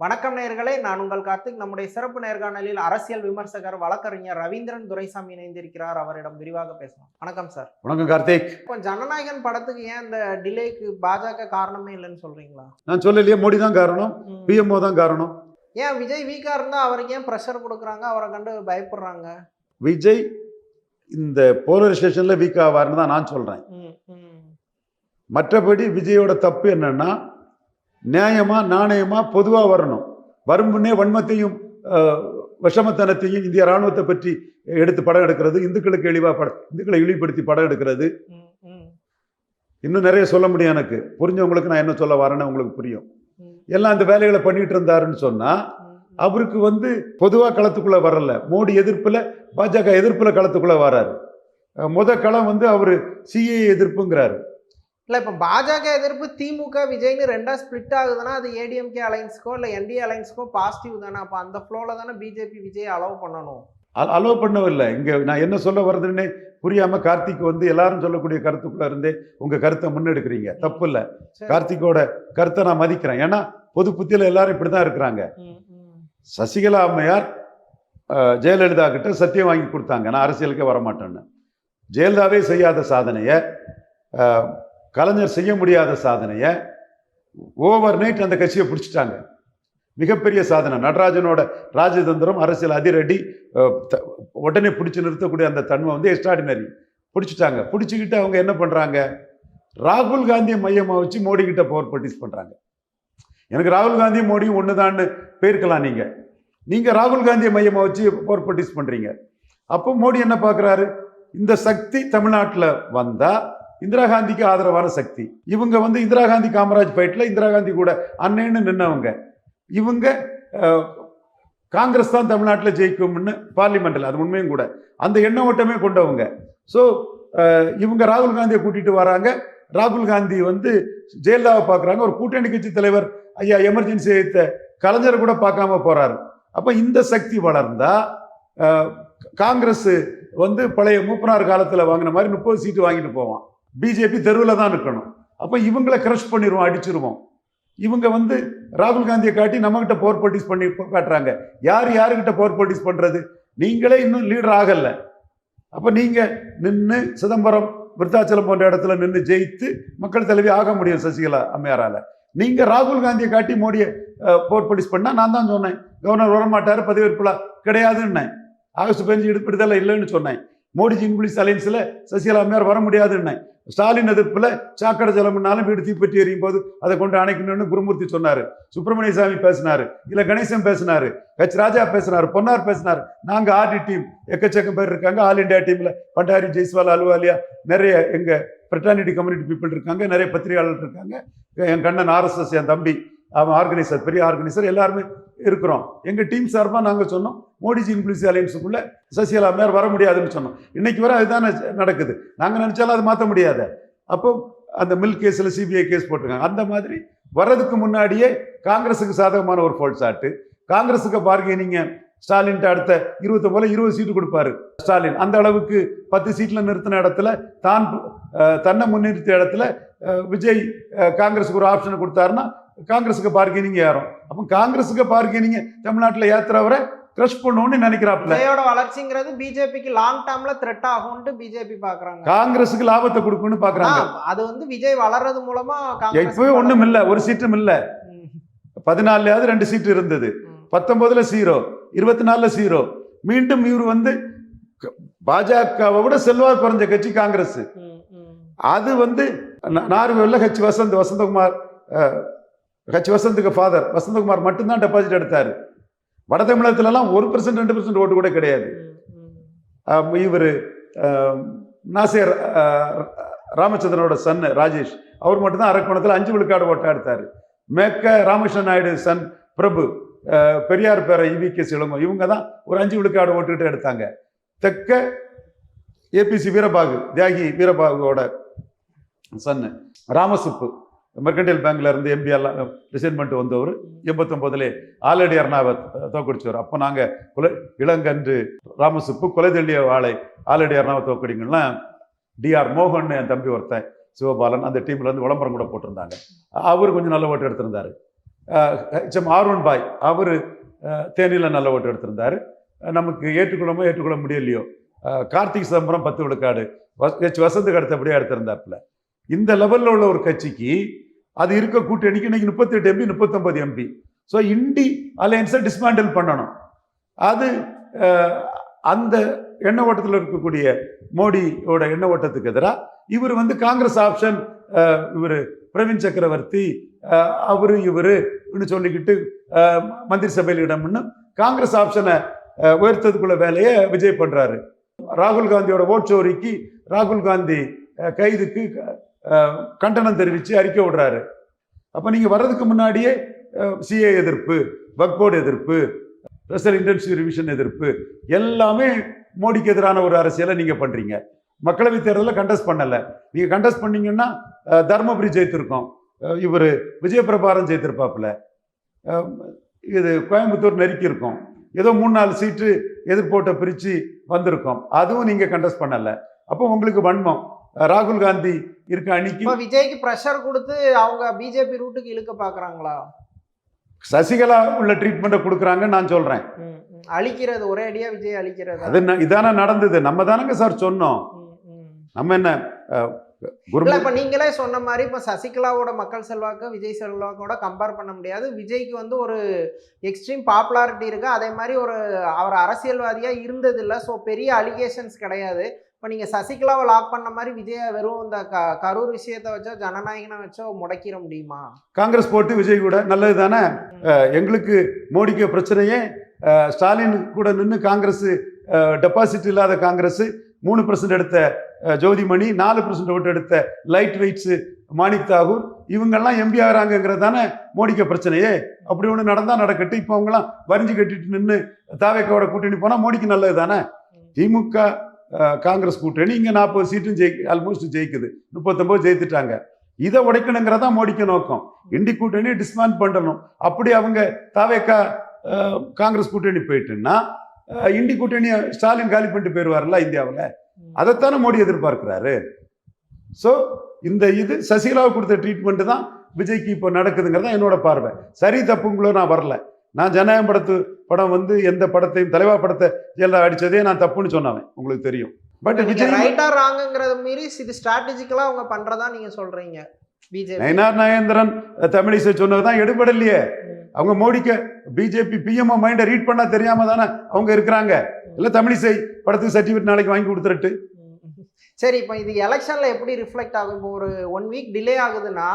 வணக்கம் நேயர்களே நான் உங்கள் கார்த்திக். நம்முடைய சிறப்பு நேர்காணலில் அரசியல் விமர்சகர் வழக்கறிஞர் ரவீந்திரன் துரைசாமி இணைந்திருக்கிறார். அவரிடம் விரிவாக பேசலாம். வணக்கம் சார். வணக்கம் கார்த்திக். இப்போ ஜனநாயகன் படத்துக்கு ஏன் இந்த டிலேக்கு பாஜக காரணமே இல்லைன்னு சொல்றீங்களா? நான் சொல்லலையே மோடி தான் காரணம். பிஎம்ஓ தான் காரணம். ஏன் விஜய் வீக்கா இருந்தா அவருக்கு ஏன் ப்ரெஷர் கொடுக்குறாங்க? அவரை கண்டு பயப்படுறாங்க. விஜய் இந்த போலரைசேஷனில் வீக் ஆவார்னு தான் நான் ம். மற்றபடி விஜயோட தப்பு என்னன்னா நியாயமா நாணயமா பொதுவாக வரணும். வரும் முன்னே வன்மத்தையும் விஷமத்தனத்தையும் இந்திய ராணுவத்தை பற்றி எடுத்து படம் எடுக்கிறது இந்துக்களுக்கு இழிவா படம் இந்துக்களை இழிவுபடுத்தி படம் எடுக்கிறது. இன்னும் நிறைய சொல்ல முடியும் எனக்கு. புரிஞ்சவங்களுக்கு நான் என்ன சொல்ல வரேன்னு உங்களுக்கு புரியும். எல்லாம் அந்த வேலைகளை பண்ணிட்டு இருந்தாருன்னு சொன்னா ம். அவருக்கு வந்து பொதுவாக களத்துக்குள்ள வரல. மோடி எதிர்ப்புல பாஜக எதிர்ப்புல களத்துக்குள்ள வராரு. முத களம் வந்து அவர் சிஏ எதிர்ப்புங்கிறாரு. இல்ல இப்ப பாஜக எதிர்ப்பு திமுக விஜய்னு ரெண்டா ஸ்பிளிட் ஆகுதுன்னா அது ஏடிஎம்கே அலைன்ஸ்க்கோ இல்ல என்டிஏ அலைன்ஸ்க்கோ பாசிட்டிவ் தானே. அப்ப அந்த ஃப்ளோல தானே பிஜேபி விஜய் அலோவ் பண்ணணும். அலோவ் பண்ணவில்லை. இங்க நான் என்ன சொல்ல வர்றதுன்னு புரியாம கார்த்திக் வந்து எல்லாரும் சொல்லக்கூடிய கருத்துக்குள்ள இருந்தே உங்க கருத்தை முன்னெடுக்கிறீங்க. தப்பு இல்ல. கார்த்திக்கோட கருத்தை நான் மதிக்கிறேன். ஏன்னா பொது புத்தியில எல்லாரும் இப்படிதான் இருக்கிறாங்க. ம், ம். சசிகலா அம்மையார் ஜெயலலிதா கிட்ட சத்தியம் வாங்கி கொடுத்தாங்க. நான் அரசியலுக்கே வரமாட்டேன்னு. ஜெயலலிதாவே செய்யாத சாதனையை கலைஞர் செய்ய முடியாத சாதனையை ஓவர் நைட் அந்த கட்சியை பிடிச்சிட்டாங்க. மிகப்பெரிய சாதனை. நடராஜனோட ராஜதந்திரம் அரசியல் அதிரடி த- உடனே பிடிச்சி நிறுத்தக்கூடிய அந்த தன்மை வந்து எக்ஸ்ட்ராடினரி பிடிச்சிட்டாங்க. பிடிச்சிக்கிட்டு அவங்க என்ன பண்ணுறாங்க ராகுல் காந்தியை மையமாக வச்சு மோடி கிட்ட பவர் பர்டிஸ் பண்ணுறாங்க எனக்கு ராகுல் காந்தியும் மோடியும் ஒன்று தான்னு போயிருக்கலாம் நீங்கள் நீங்கள் ராகுல் காந்தியை மையமாக வச்சு பவர் பர்டிஸ் பண்ணுறீங்க அப்போ மோடி என்ன பார்க்குறாரு இந்த சக்தி தமிழ்நாட்டில் வந்தால் இந்திரா காந்திக்கு ஆதரவான சக்தி. இவங்க வந்து இந்திரா காந்தி காமராஜ் ஃபைட்டில் இந்திரா காந்தி கூட அன்னைன்னு நின்னவங்க. இவங்க காங்கிரஸ் தான் தமிழ்நாட்டில் ஜெயிக்கும்னு பார்லிமெண்ட்டில் அது உண்மையும் கூட. அந்த எண்ண ஓட்டமே கொண்டவங்க. ஸோ இவங்க ராகுல் காந்தியை கூட்டிட்டு வராங்க. ராகுல் காந்தி வந்து ஜெயலலிதாவை பார்க்குறாங்க ஒரு கூட்டணி கட்சி தலைவர் ஐயா எமர்ஜென்சி வைத்த கலைஞரை கூட பார்க்காம போகிறாரு அப்போ இந்த சக்தி வளர்ந்தா காங்கிரஸ் வந்து பழைய மூப்பனார் காலத்தில் வாங்கின மாதிரி முப்பது சீட்டு வாங்கிட்டு போவான். பிஜேபி தெருவில் தான் இருக்கணும். அப்போ இவங்களை கிரஷ் பண்ணிடுவோம் அடிச்சிருவோம். இவங்க வந்து ராகுல் காந்தியை காட்டி நம்மகிட்ட போர் போட்டிஸ் பண்ணி காட்டுறாங்க. யார் யாருக்கிட்ட போர் போட்டிஸ் பண்ணுறது நீங்களே இன்னும் லீடர் ஆகலை. அப்போ நீங்கள் நின்று சிதம்பரம் விருத்தாச்சலம் போன்ற இடத்துல நின்று ஜெயித்து மக்கள் தலைவி ஆக முடியும் சசிகலா அம்மையாரால். நீங்கள் ராகுல் காந்தியை காட்டி மோடியை போர் போட்டிஸ் பண்ணால் நான் தான் சொன்னேன். கவர்னர் வரமாட்டார் பதவியேற்புல கிடையாதுன்னேன். ஆகஸ்ட் பதினஞ்சு விடுதலை இல்லைன்னு சொன்னேன். மோடிஜி இங்கிலீஷ் அலையன்ஸில் சசிகலா அம்மையார் வர முடியாதுன்னு. ஸ்டாலின் எதிர்ப்பில் சாக்கடை ஜலம்னாலும் வீடு தீப்பற்றி எரியும் போது அதை கொண்டு அணைக்கணும்னு குருமூர்த்தி சொன்னார். சுப்பிரமணிய சாமி பேசினார். இல்லை கணேசன் பேசினார். ஹெச் ராஜா பேசினார். பொன்னார் பேசினார். நாங்கள் ஆர்டி டீம் எக்கச்சக்கம் பேர் இருக்காங்க. ஆல் இந்தியா டீமில் பண்டாரி ஜெய்ஸ்வால் அலுவாலியா நிறைய எங்கள் ஃப்ரெட்டர்னிட்டி கம்யூனிட்டி பீப்புள் இருக்காங்க. நிறைய பத்திரிகையாளர் இருக்காங்க. என் கண்ணன் ஆர்எஸ்எஸ் என் தம்பி அவன் ஆர்கனைசர் பெரிய ஆர்கனைசர் எல்லாருமே இருக்கிறோம். எங்கள் டீம் சார்பாக நாங்கள் சொன்னோம். மோடிஜி இன்க்ளூசி அலையன்ஸுக்குள்ளே சசிகலா அம்மையார் வர முடியாதுன்னு சொன்னோம். இன்னைக்கு வர அதுதான் நடக்குது. நாங்கள் நினச்சாலும் அது மாற்ற முடியாது. அப்போ அந்த மில் கேஸில் சிபிஐ கேஸ் போட்டிருக்காங்க. அந்த மாதிரி வர்றதுக்கு முன்னாடியே காங்கிரஸுக்கு சாதகமான ஒரு ஃபோல்ட் சாட்டு காங்கிரஸுக்கு பார்கெனிங்க ஸ்டாலின்ட்ட அடுத்த இருபத்தொன்பதுல இருபது சீட்டு கொடுப்பாரு. ஸ்டாலின் அந்த அளவுக்கு பத்து சீட்டில் நிறுத்தின இடத்துல தான் தன்னை முன்னிறுத்த இடத்துல விஜய் காங்கிரஸுக்கு ஒரு ஆப்ஷனை கொடுத்தாருன்னா காங்கிரஸுக்கு பார்கெனிங் ஏறும். அப்போ காங்கிரஸுக்கு பார்கெனிங் தமிழ்நாட்டில் ஏற்றுறவரை க்ரஷ் பண்ணணும்னு நினைக்கிறாப்ல விஜயோட வளர்ச்சிங்கிறது பிஜேபிக்கு லாங் டேர்ம்ல த்ரெட் ஆகும்னு பிஜேபி பாக்குறாங்க. காங்கிரஸுக்கு லாபத்தை கொடுக்கணும்னு பாக்குறாங்க. அது வந்து விஜய் வளர்றது மூலமா இப்பவே ஒண்ணும் இல்ல ஒரு சீட்டும் இல்ல. பதினாலுலயாவது ரெண்டு சீட்டு இருந்தது. பத்தொன்பதுல ஜீரோ இருபத்தி நாலுல ஜீரோ மீண்டும் இவர் வந்து பாஜகவை விட செல்வாக்கு குறைஞ்ச கட்சி காங்கிரஸ். அது வந்து நார்வேல ஹெச் வசந்த் வசந்தகுமார் ஹெச் வசந்துக்கு ஃபாதர் வசந்தகுமார் மட்டும்தான் டெபாசிட் எடுத்தாரு. வட தமிழகத்துலலாம் ஒரு பர்சன்ட் ரெண்டு பர்சன்ட் ஓட்டு கூட கிடையாது. இவர் நாசிர் ராமச்சந்திரனோட சன் ராஜேஷ். அவர் மட்டும்தான் அரக்கோணத்தில் அஞ்சு விழுக்காடு ஓட்டா எடுத்தார். மேற்க ராமகிருஷ்ணன் நாயுடு சன் பிரபு பெரியார் பேர இவி கே இளங்கோ இவங்க தான் ஒரு அஞ்சு விழுக்காடு ஓட்டுக்கிட்டு எடுத்தாங்க. தெற்க ஏபிசி வீரபாகு தியாகி வீரபாகுவோட சன்னு ராமசுப்பு. மெர்கண்டைல் பேங்க்ல இருந்து எம்பி ரிசைன் பண்ணிட்டு வந்தவர். எண்பத்தொம்போதுலே ஆல்ரெடி அர்ணாவை தோக்கடிச்சவர். அப்போ நாங்கள் குல இளங்கன்று ராமசுப்பு கொலை தள்ளிய வாழை ஆல்ரெடி அர்ணாவை தோக்கடிங்கன்னா டிஆர் மோகன் என் தம்பி ஒருத்தன் சிவபாலன் அந்த டீம்ல இருந்து விளம்பரம் கூட போட்டிருந்தாங்க. அவர் கொஞ்சம் நல்ல ஓட்டு எடுத்திருந்தாரு. ஹெச்எம் ஆர்வன் பாய் அவர் தேனியில் நல்ல ஓட்டு எடுத்திருந்தார். நமக்கு ஏற்றுக்கொள்ளமோ ஏற்றுக்கொள்ள முடியலையோ கார்த்திக் சிதம்பரம் பத்து விழுக்காடு வ- ஹெச் அடுத்தபடியாக எடுத்திருந்தாப்புல. இந்த லெவலில் உள்ள ஒரு கட்சிக்கு அது இருக்க கூட்டணிக்கு இன்னைக்கு முப்பத்தெட்டு எம்பி முப்பத்தொன்பது எம்பி ஸோ இண்டி அலையன்ஸை டிஸ்மேண்டில் பண்ணணும். அது அந்த எண்ண ஓட்டத்தில் இருக்கக்கூடிய மோடியோட எண்ண ஓட்டத்துக்கு எதிராக இவர் வந்து காங்கிரஸ் ஆப்ஷன் இவர் பிரவீன் சக்கரவர்த்தி அவர் இவருன்னு சொல்லிக்கிட்டு மந்திரி சபையில் இடம்னு காங்கிரஸ் ஆப்ஷனை உயர்த்ததுக்குள்ள வேலையை விஜய் பண்ணுறாரு ராகுல் காந்தியோட ஓட் சோரிக்கு ராகுல் காந்தி கைதுக்கு கண்டனம் தெரிவித்து அறிக்கை விடுறாரு. அப்போ நீங்கள் வர்றதுக்கு முன்னாடியே சிஏ எதிர்ப்பு வக்போர்டு எதிர்ப்பு ஸ்பெஷல் இன்டென்சிவ் ரிவிஷன் எதிர்ப்பு எல்லாமே மோடிக்கு எதிரான ஒரு அரசியலை நீங்கள் பண்ணுறீங்க மக்களவைத் தேர்தலில் கண்டஸ்ட் பண்ணலை. நீங்கள் கண்டெஸ்ட் பண்ணீங்கன்னா தர்மபுரி ஜெயித்திருக்கோம். இவர் விஜயபிரபாரம் ஜெயித்திருப்பாப்புல. இது கோயம்புத்தூர் நெருக்கி இருக்கோம் ஏதோ மூணு நாலு சீட்டு எதிர்போட்டை பிரித்து வந்திருக்கோம். அதுவும் நீங்கள் கண்டெஸ்ட் பண்ணலை. அப்போ உங்களுக்கு வன்மம். ராகுல் காந்தி இருக்க அணிக்கு விஜய்க்கு ப்ரெஷர் கொடுத்து அவங்க பிஜேபி ரூட்டுக்கு இழுக்க பாக்குறாங்களா? சசிகலா உள்ள ட்ரீட்மெண்ட்டை கொடுக்குறாங்கன்னு நான் ம். அழிக்கிறது ஒரே அடியா விஜய் அழிக்கிறது. அது இதானே நடந்தது. நம்ம தானங்க சார் சொன்னோம். நம்ம என்ன இப்ப நீங்களே சொன்ன மாதிரி இப்ப சசிகலாவோட மக்கள் செல்வாக்கு விஜய் செல்வாக்கோட கம்பேர் பண்ண முடியாது. விஜய்க்கு வந்து ஒரு எக்ஸ்ட்ரீம் பாப்புலாரிட்டி இருக்கு. அதே மாதிரி ஒரு அவர் அரசியல்வாதியா இருந்தது இல்ல ஸோ பெரிய அலிகேஷன்ஸ் கிடையாது. இப்போ நீங்க சசிகலாவை லாக் பண்ண மாதிரி விஜய வெறும் இந்த க கரூர் விஷயத்தை வச்சோ ஜனநாயகனை வச்சோ முடக்கிட முடியுமா? காங்கிரஸ் போட்டு விஜய் கூட நல்லது தானே? எங்களுக்கு மோடிக்கு பிரச்சனையே. ஸ்டாலின் கூட நின்று காங்கிரஸ் டெபாசிட் இல்லாத காங்கிரஸ் மூணு பர்சன்ட் எடுத்த ஜோதிமணி நாலு பர்சன்ட் ஓட்டு எடுத்த லைட் வெயிட்ஸ் மாணிக் தாகூர் இவங்கெல்லாம் எம்பி ஆகிறாங்கிறது தானே மோடிக்கு பிரச்சனையே. அப்படி ஒன்று நடந்தால் நடக்கட்டும். இப்போ அவங்களாம் வரிஞ்சு கட்டிட்டு நின்று தாவேக்காவோட கூட்டணி போனால் மோடிக்கு நல்லது தானே? திமுக காங்கிரஸ் கூட்டணி இங்கே நாற்பது சீட்டும் ஜெயி ஆல்மோஸ்ட் ஜெயிக்குது. முப்பத்தொம்போது ஜெயித்துட்டாங்க. இதை உடைக்கணுங்கிறதா மோடிக்கு நோக்கம். இண்டி கூட்டணி டிஸ்மான் பண்ணணும். அப்படி அவங்க தாவேக்கா காங்கிரஸ் கூட்டணி போயிட்டுன்னா இண்டி கூட்டணியை ஸ்டாலின் காலி பண்ணிட்டு போயிடுவார்ல இந்தியாவில்? அதைத்தானே மோடி எதிர்பார்க்கிறாரு. ஸோ இந்த இது சசிகலாவுக்கு கொடுத்த ட்ரீட்மெண்ட்டு தான் விஜய்க்கு இப்போ நடக்குதுங்கிறது என்னோட பார்வை. சரி தப்புங்களோ நான் வரல. நான் ஜனநாயகம் படத்து படம் வந்து எந்த படத்தையும் தலைவா படத்தை ஜெயலலிதா அடிச்சதே நான் தப்புன்னு சொன்னவன் உங்களுக்கு தெரியும். பட் விஜய் ரைட்டா ராங்கங்கிறத மீறி இது ஸ்ட்ராட்டஜிக்கலா அவங்க பண்றதா நீங்க சொல்றீங்க பிஜேபி நயனார் நாகேந்திரன் தமிழிசை சொன்னது தான் எடுபடலையே. அவங்க மோடிக்கு பிஜேபி பிஎம்ஓ மைண்டை ரீட் பண்ணா தெரியாம தானே அவங்க இருக்கிறாங்க. இல்ல தமிழிசை படத்துக்கு சர்டிஃபிகேட் நாளைக்கு வாங்கி கொடுத்துட்டு சரி இப்போ இது எலெக்ஷன்ல எப்படி ரிஃப்ளெக்ட் ஆகும்? இப்போ ஒரு ஒன் வீக் டிலே ஆகுதுன்னா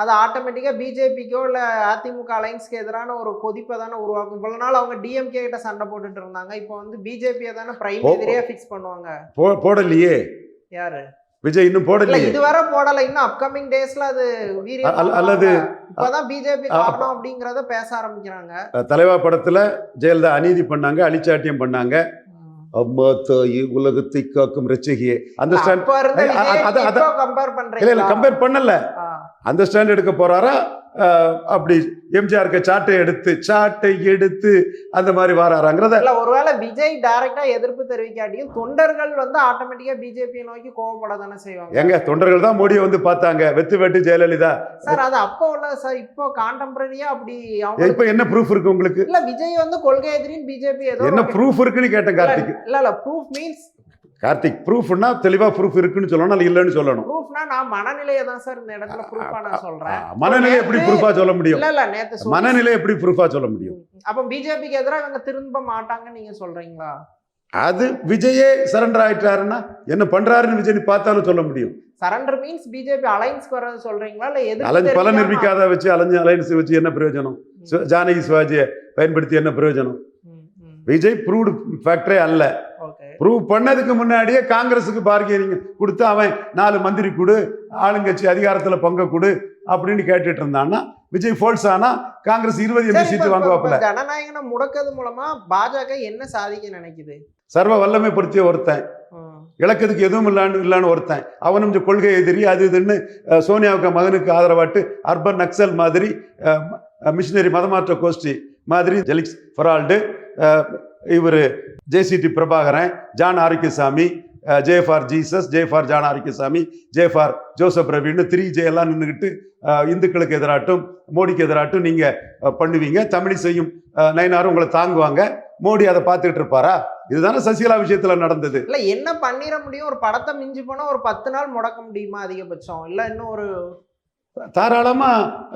அது ஆட்டோமேட்டிக்காக பிஜேபிக்கோ இல்லை அதிமுக அலைன்ஸ்க்கு எதிரான ஒரு கொதிப்பை தானே உருவாக்கும். இவ்வளவு நாள் அவங்க டிஎம்கே கிட்ட சண்டை போட்டுட்டு இருந்தாங்க. இப்போ வந்து பிஜேபியை தானே பிரைம் ஓ. எதிரியா ஃபிக்ஸ் பண்ணுவாங்க. போடலையே. யாரு? விஜய் இன்னும் போடலையே. இதுவரை போடல. இன்னும் அப்கமிங் டேஸ்ல அது அல்லது- இப்பதான் பிஜேபி காரணம் அப்படிங்கறத பேச ஆரம்பிக்கிறாங்க. தலைவா படத்துல ஜெயலலிதா அநீதி பண்ணாங்க அழிச்சாட்டியம் பண்ணாங்க. அம்மா தாயி உலகத்தை காக்கும் ரச்சகியே அந்த கம்பேர் பண்ணல. அந்த ஸ்டாண்ட் எடுக்க போறாரா? அப்படி எம்ஜிஆருக்கு சாட்டை எடுத்து சாட்டை எடுத்து அந்த மாதிரி வாராராங்கிறத இல்ல ஒருவேளை விஜய் டைரக்டா எதிர்ப்பு தெரிவிக்காட்டியும் தொண்டர்கள் வந்து ஆட்டோமேட்டிக்கா பிஜேபி நோக்கி கோவப்பட தானே செய்வாங்க. எங்க தொண்டர்கள் தான் மோடியை வந்து பார்த்தாங்க. வெத்து வெட்டு ஜெயலலிதா. சார் அது அப்போ உள்ள சார் இப்போ கான்டெம்பரரியா அப்படி இப்ப என்ன ப்ரூஃப் இருக்கு உங்களுக்கு? இல்ல விஜய் வந்து கொள்கை எதிரின்னு பிஜேபி ஏதோ என்ன ப்ரூஃப் இருக்குன்னு கேட்டேன் கார்த்திக். இல்ல இல்ல ப்ரூஃப் மீன்ஸ் கார்த்திக் ப்ரூஃப்னா தெளிவா ப்ரூஃப் இருக்குன்னு சொல்லணும் அல்ல இல்லைன்னு சொல்லணும்? ப்ரூஃப்னா நான் மனநிலையை தான் சார் இந்த இடத்துல ப்ரூஃபா நான் சொல்றேன். மனநிலை எப்படி ப்ரூஃபா சொல்ல முடியும்? இல்ல இல்ல நேத்து சொல்லி- மனநிலை எப்படி ப்ரூஃபா சொல்ல முடியும்? அப்ப பிஜேபிக்கு எதிராக இவங்க திரும்ப மாட்டாங்கன்னு நீங்க சொல்றீங்களா? அது விஜயே சரண்டர் ஆயிட்டாருன்னா என்ன பண்றாருன்னு விஜய் பார்த்தாலும் சொல்ல முடியும். சரண்டர் மீன்ஸ் பிஜேபி அலைன்ஸ்க்கு வர்றது சொல்றீங்களா? இல்ல எதிர்ப்பு அலைஞ்சு பல நிரூபிக்காத வச்சு அலைஞ்சு அலைன்ஸ் வச்சு என்ன பிரயோஜனம்? ஜானகி சிவாஜியை பயன்படுத்தி என்ன பிரயோஜனம். விஜய் ப்ரூவ்டு ஃபேக்டரே அல்ல. ப்ரூவ் பண்ணதுக்கு முன்னாடியே காங்கிரஸுக்கு பார்கெனிங் கொடுத்து அவன் நாலு மந்திரி கொடு ஆளுங்கட்சி அதிகாரத்துல பங்கு கொடு அப்படின்னு கேட்டுட்டு இருந்தான்னா விஜய் ஃபோல்ஸ் ஆனா காங்கிரஸ் இருபது எம்பி சீட்டு வாங்குவாப்புல ஜனநாயகனை முடக்கிறது மூலமா பாஜக என்ன சாதிக்க நினைக்குது சர்வ வல்லமை பொருத்திய ஒருத்தன். இலக்கத்துக்கு எதுவும் இல்லான்னு இல்லான்னு ஒருத்தன் அவனும் இந்த கொள்கை எதிரி அது இதுன்னு சோனியாவுக்கு மகனுக்கு ஆதரவாட்டு அர்பன் நக்சல் மாதிரி மிஷினரி மதமாற்ற கோஷ்டி மாதிரி ஜெலிக்ஸ் ஃபெரால்டு இவர் JCD Prabhakaran John Arokiasamy J for Jesus J for John Arokiasamy J for Joseph ரவின்னு three J எல்லாம் நின்றுக்கிட்டு இந்துக்களுக்கு எதிராட்டும் மோடிக்கு எதிராட்டும் நீங்கள் பண்ணுவீங்க. தமிழிசையும் அஹ், நயினாரும் உங்களை தாங்குவாங்க. மோடி அதை பார்த்துக்கிட்டு இருப்பாரா? இதுதானே சசிகலா விஷயத்துல நடந்தது. இல்ல என்ன பண்ணிட முடியும்? ஒரு படத்தை மிஞ்சி போனா ஒரு பத்து நாள் முடக்க முடியுமா அதிகபட்சம்? இல்ல இன்னும் ஒரு தாராளமா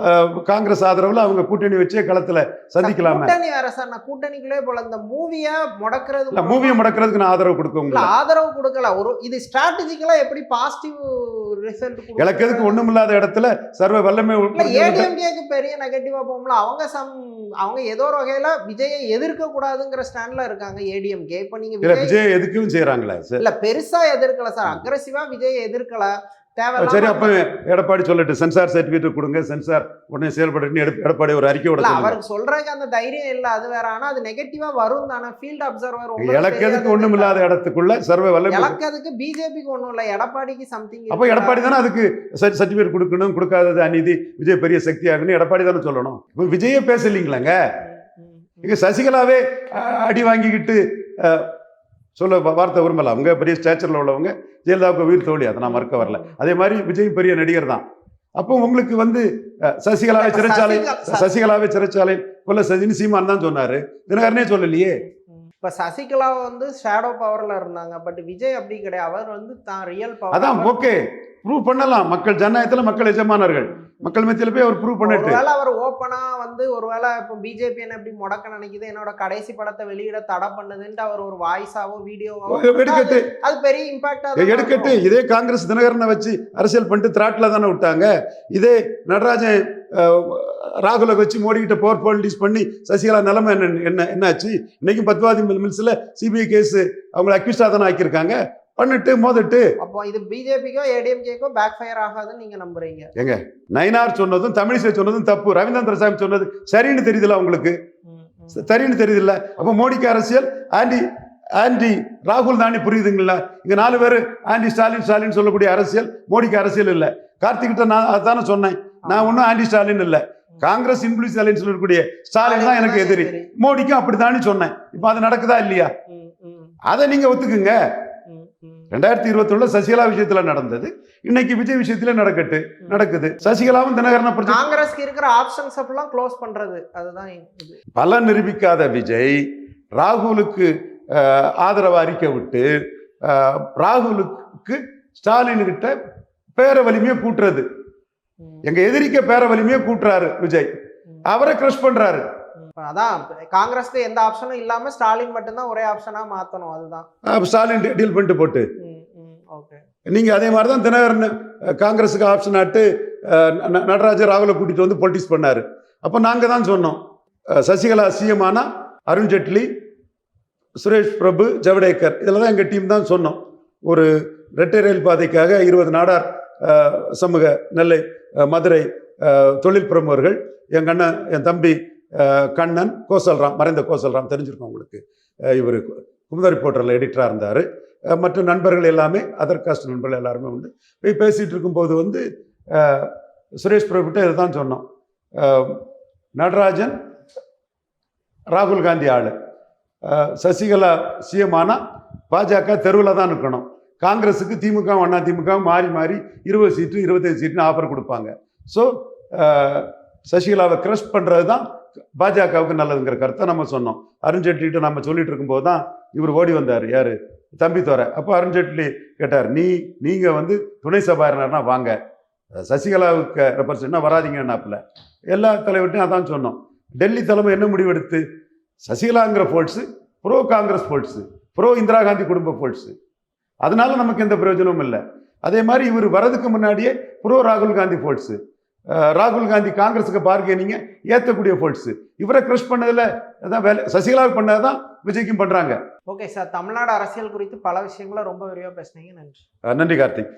அஹ், காங்கிரஸ் ஆதரவுல அவங்க கூட்டணி வச்சே களத்துல சந்திக்கலாமே. கூட்டணி நான் கூட்டணிக்குள்ளே போல. இந்த மூவிய முடக்கிறது இல்ல மூவியை முடக்கிறதுக்கு நான் ஆதரவு கொடுக்க ஆதரவு கொடுக்கல. ஒரு இது ஸ்ட்ராட்டஜிக்கலா எப்படி பாசிட்டிவ் ரிசல்ட் எனக்கு எதுக்கு ஒண்ணுமில்லாத இடத்துல சர்வ வல்லமை ஏடிஎம்கேக்கு பெரிய நெகட்டிவா போகும்ல. அவங்க சம் அவங்க ஏதோ ஒரு வகையில விஜயை எதிர்க்க கூடாதுங்கிற ஸ்டாண்ட்ல இருக்காங்க ஏடிஎம்கே இப்போ நீங்க இல்ல விஜய் எதுக்கும் செய்யறாங்களே சரி. இல்ல பெருசா எதிர்க்கல சார். அக்ரஸிவா விஜய் எதிர்க்கல. சரி அப்ப தேவை எடப்பாடி சொல்லட்டு சென்சார் சர்டிபிகேட் கொடுங்க சென்சார் உடனே செயல்படுன்னு எட- எடப்பாடி ஒரு அறிக்கையோட இல்ல சொல்லுங்க. அவருக்கு சொல்றதுக்கு அந்த தைரியம் இல்ல அது வேற. ஆனா அது நெகட்டிவா வரும் தானே ஃபீல்ட் அப்சர்வர் எனக்கு எதுக்கு ஒண்ணும் இல்லாத இடத்துக்குள்ள சர்வ வல்லமை எனக்கு அதுக்கு பிஜேபிக்கு ஒண்ணும் இல்ல எடப்பாடிக்கு சம்திங் அப்ப எடப்பாடி தானே அதுக்கு சர்டிபிகேட் கொடுக்கணும் கொடுக்காதது அநீதி விஜய் பெரிய சக்தி ஆகுன்னு எடப்பாடி தானே சொல்லணும். இப்ப விஜயே பேசலீங்களாங்க? இங்க சசிகலாவே அடி வாங்கிக்கிட்டு சொல்ல வார்த்தை விரும்பல அவங்க பெரிய ஸ்டேச்சர்ல உள்ளவங்க ஜெயலலிதாவுக்கு உயிர் தோழி அதை நான் மறுக்க வரல. அதே மாதிரி விஜய் பெரிய நடிகர் தான். அப்போ உங்களுக்கு வந்து சசிகலாவை சிறைச்சாலை சசிகலா- சசிகலாவை சிறைச்சாலை கொல்ல சஜினி சீமான் தான் சொன்னாரு. தினகரனே சொல்லலையே. இப்ப சசிகலா வந்து ஷேடோ பவர்ல இருந்தாங்க. பட் விஜய் அப்படி கிடையாது. அவர் வந்து தான் ரியல் அதான் பவர் ஓகே ப்ரூவ் பண்ணலாம். மக்கள் ஜனநாயகத்துல மக்கள் எஜமானர்கள். மக்கள் மத்தியில போய் அவர் ப்ரூவ் பண்ணிட்டு. ஒருவேளை அவர் ஓப்பனா வந்து ஒருவேளை இப்போ பிஜேபி என்ன எப்படி முடக்க நினைக்குது? என்னோட கடைசி படத்தை வெளியிட தடை பண்ணுதுன்ட்டு அவர் ஒரு வாய்ஸாவோ வீடியோவோ எடுக்கட்டு. அது பெரிய இம்பாக்டா எடுக்கட்டு. இதே காங்கிரஸ் தினகரனை வச்சு அரசியல் பண்ணிட்டு திராட்டில் தானே விட்டாங்க. இதே நடராஜன் ராகுலை வச்சு மோடிக்கிட்ட போர் பாலிட்டிக்ஸ் பண்ணி சசிகலா நிலைமை என்ன என்ன என்னாச்சு? இன்னைக்கும் பத்வாதி மில்ஸில் சிபிஐ கேஸ் அவங்களை அக்யூஸ்டா தானே ஆக்கியிருக்காங்க. பண்ணிட்டு மோதிட்டு. அப்போ இது பிஜேபிக்கோ ஏடிஎம்கேக்கோ பேக் ஃபயர் ஆகாதுன்னு நீங்க நம்புறீங்க. நயினார் சொன்னதும் தமிழிசை சொன்னதும் தப்பு. ரவீந்திர சாமி சொன்னது சரின்னு தெரியுதுல்ல உங்களுக்கு. சரின்னு தெரியுதுல்ல? அப்போ மோடிக்கு அரசியல் ஆண்டி ஆண்டி ராகுல் தானே புரியுதுங்களா? இங்க நாலு பேர் ஆண்டி ஸ்டாலின் ஸ்டாலின் சொல்லக்கூடிய அரசியல் மோடிக்கு அரசியல் இல்ல. கார்த்திகிட்ட நான் அதானே சொன்னேன். நான் ஒன்றும் ஆண்டி ஸ்டாலின் இல்ல. காங்கிரஸ் இன்ஃபுளுஸ் ஸ்டாலின் சொல்லக்கூடிய ஸ்டாலின் தான் எனக்கு எதிரி. மோடிக்கும் அப்படித்தானே சொன்னேன். இப்போ அது நடக்குதா இல்லையா? அதை நீங்க ஒத்துக்குங்க. ரெண்டாயிரத்தி இருபத்தொன்னுல சசிகலா விஷயத்துல நடந்தது. இன்னைக்கு விஜய் விஷயத்துல நடக்கட்டு நடக்குது. சசிகலாவும் தினகரனை பிரச்சனை காங்கிரஸ்க்கு இருக்கிற ஆப்ஷன்ஸ் எல்லாம் க்ளோஸ் பண்றது. அதுதான் பலன் நிரூபிக்காத விஜய் ராகுலுக்கு ஆதரவு அறிக்கை விட்டு ராகுலுக்கு ஸ்டாலின் கிட்ட பேர வலிமையை கூட்டுறது. எங்க எதிரிக்க பேர வலிமையை கூட்டுறாரு விஜய். அவரை கிரஷ் பண்றாரு. அதான் காங்கிரஸ்க்கு எந்த ஆப்ஷனும் இல்லாம ஸ்டாலின் மட்டும்தான் ஒரே ஆப்ஷனா மாத்தணும் அதுதான். ஸ்டாலின் டீல் பண்ணிட்டு போட்டு. நீங்க அதே மாதிரி தான் தினகரன் காங்கிரஸுக்கு ஆப்ஷன் ஆட்டு அஹ், ந- நடராஜன் ராகுலை கூட்டிட்டு வந்து பொலிட்டிக்ஸ் பண்ணாரு. அப்போ நாங்க தான் சொன்னோம். சசிகலா சிஎம் ஆனா அருண் ஜேட்லி சுரேஷ் பிரபு ஜவடேக்கர் இதில் தான் எங்கள் டீம் தான் சொன்னோம். ஒரு ரெட்டை ரயில் பாதைக்காக இருபது நாடார் சமூக நெல்லை மதுரை தொழில் பிரமுகர்கள் என் அண்ணன் என் தம்பி கண்ணன் கோசல்ராம் மறைந்த கோசல்ராம் தெரிஞ்சிருக்கோம் உங்களுக்கு. இவர் குமுதரி போர்ட்டலில் எடிட்டராக இருந்தார். மற்ற நண்பர்கள் எல்லாமே அதர் காஸ்ட் நண்பர்கள் எல்லாருமே உண்டு போய் பேசிகிட்டு இருக்கும்போது வந்து சுரேஷ் பிரபுட்ட இதை தான் சொன்னோம். நடராஜன் ராகுல் காந்தி ஆள். சசிகலா சிஎம் ஆனால் பாஜக தெருவில் தான் இருக்கணும். காங்கிரஸுக்கு திமுக அண்ணா திமுக மாறி மாறி இருபது சீட்டு இருபத்தஞ்சு சீட்டுன்னு ஆஃபர் கொடுப்பாங்க. ஸோ சசிகலாவை கிரஷ் பண்ணுறது தான் பாஜகவுக்கு நல்லதுங்கிற கருத்தை நம்ம சொன்னோம். அருண்ஜேட்லிகிட்ட நம்ம சொல்லிட்டு இருக்கும்போது தான் இவர் ஓடி வந்தார். யார்? தம்பி தோற அப்போ அருண்ஜேட்லி கேட்டார் நீ நீங்கள் வந்து துணை சபாரினர்னா வாங்க. சசிகலாவுக்கு ரெப்ரசன்ட்னா வராதீங்கன்னாப்புல. எல்லா தலைவர்கிட்டையும் அதான் சொன்னோம். டெல்லி தலைமை என்ன முடிவெடுத்து? சசிகலாங்கிற folds pro Congress folds pro Indira Gandhi குடும்ப ஃபோல்ட்ஸு அதனால நமக்கு எந்த பிரயோஜனமும் இல்லை. அதே மாதிரி இவர் வரதுக்கு முன்னாடியே ப்ரோ ராகுல் காந்தி ஃபோல்ட்ஸு ராகுல் காந்தி காங்கிரஸுக்கு பார்கெனிங்க ஏற்றக்கூடிய ஃபோல்ட்ஸு இவரை க்ரஷ் பண்ணதில் அதான் வேலை சசிகலாவுக்கு பண்ணது தான் விஜய்க்கும் பண்ணுறாங்க ஓகே சார் தமிழ்நாடு அரசியல் குறித்து பல விஷயங்களை ரொம்ப விரிவாக பேசுனீங்க. நன்றி. நன்றி கார்த்திக்.